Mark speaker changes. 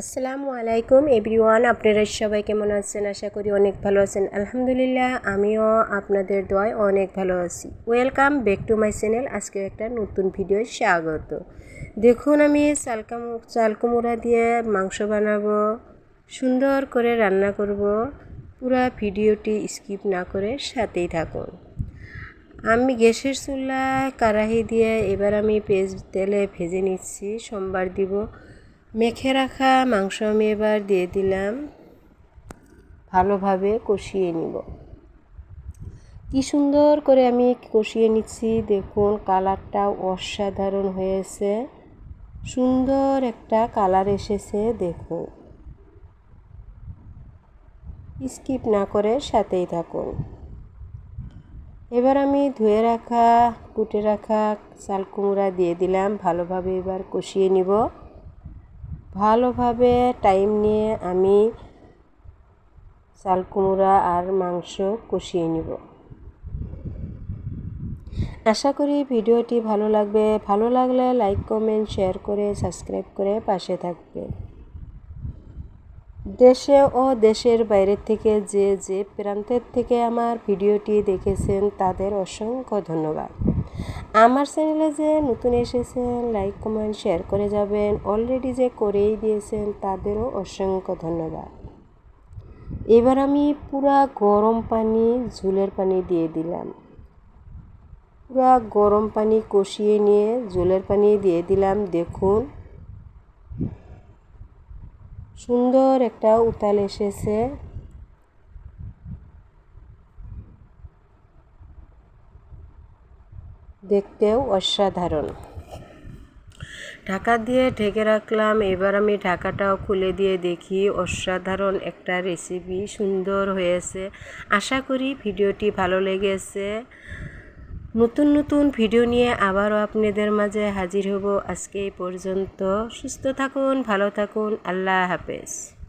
Speaker 1: আসসালামু আলাইকুম এভরিওয়ান, আপনারা সবাই কেমন আছেন? আশা করি অনেক ভালো আছেন। আলহামদুলিল্লাহ, আমিও আপনাদের দোয়ায় অনেক ভালো আছি। Welcome back to my channel আজকে একটা নতুন ভিডিও স্বাগত। দেখুন, আমি চালকাম চালকুমড়া দিয়ে মাংস বানাবো, সুন্দর করে রান্না করব। পুরা ভিডিওটি স্কিপ না করে সাথেই থাকুন। আমি গ্যাসের চুলায় কারাহি দিয়ে এবার আমি পেঁয়াজ তেলে ভেজে নিচ্ছি, সোমবার দিব। মেখে রাখা মাংস আমি এবার দিয়ে দিলাম। ভালোভাবে কষিয়ে নিব। কি সুন্দর করে আমি কষিয়ে নিচ্ছি। দেখুন কালারটাও অসাধারণ হয়েছে। সুন্দর একটা কালার এসেছে, দেখুন। স্কিপ না করে সাথেই থাকুন। এবার আমি ধুয়ে রাখা, কুটে রাখা চাল কুমড়া দিয়ে দিলাম। ভালোভাবে এবার কষিয়ে নিব। ভালোভাবে টাইম নিয়ে আমি চাল, কুমড়া আর মাংস কষিয়ে নিব। আশা করি ভিডিওটি ভালো লাগবে। ভালো লাগলে লাইক কমেন্ট শেয়ার করে সাবস্ক্রাইব করে পাশে থাকবে। দেশে ও দেশের বাইরের থেকে যে যে প্রান্তের থেকে আমার ভিডিওটি দেখেছেন, তাদের অসংখ্য ধন্যবাদ। আমার চ্যানেলে যে নতুন এসেছেন লাইক কমেন্ট শেয়ার করে যাবেন অলরেডি যে করেই দিয়েছেন, তাদেরও অসংখ্য ধন্যবাদ। এবার আমি পুরা গরম পানি, ঝুলের পানি দিয়ে দিলাম। পুরা গরম পানি কষিয়ে নিয়ে ঝোলের পানি দিয়ে দিলাম, দেখুন। সুন্দর একটা উতাল এসেছে। দেখতেও অসাধারণ। ঢাকা দিয়ে ঢেকে রাখলাম। এবার আমি ঢাকাটাও খুলে দিয়ে দেখি অসাধারণ একটা রেসিপি সুন্দর হয়েছে। আশা করি ভিডিওটি ভালো লেগেছে। নতুন নতুন ভিডিও নিয়ে আবারও আপনাদের মাঝে হাজির হব। আজকে এই পর্যন্ত সুস্থ থাকুন, ভালো থাকুন। আল্লাহ হাফেজ।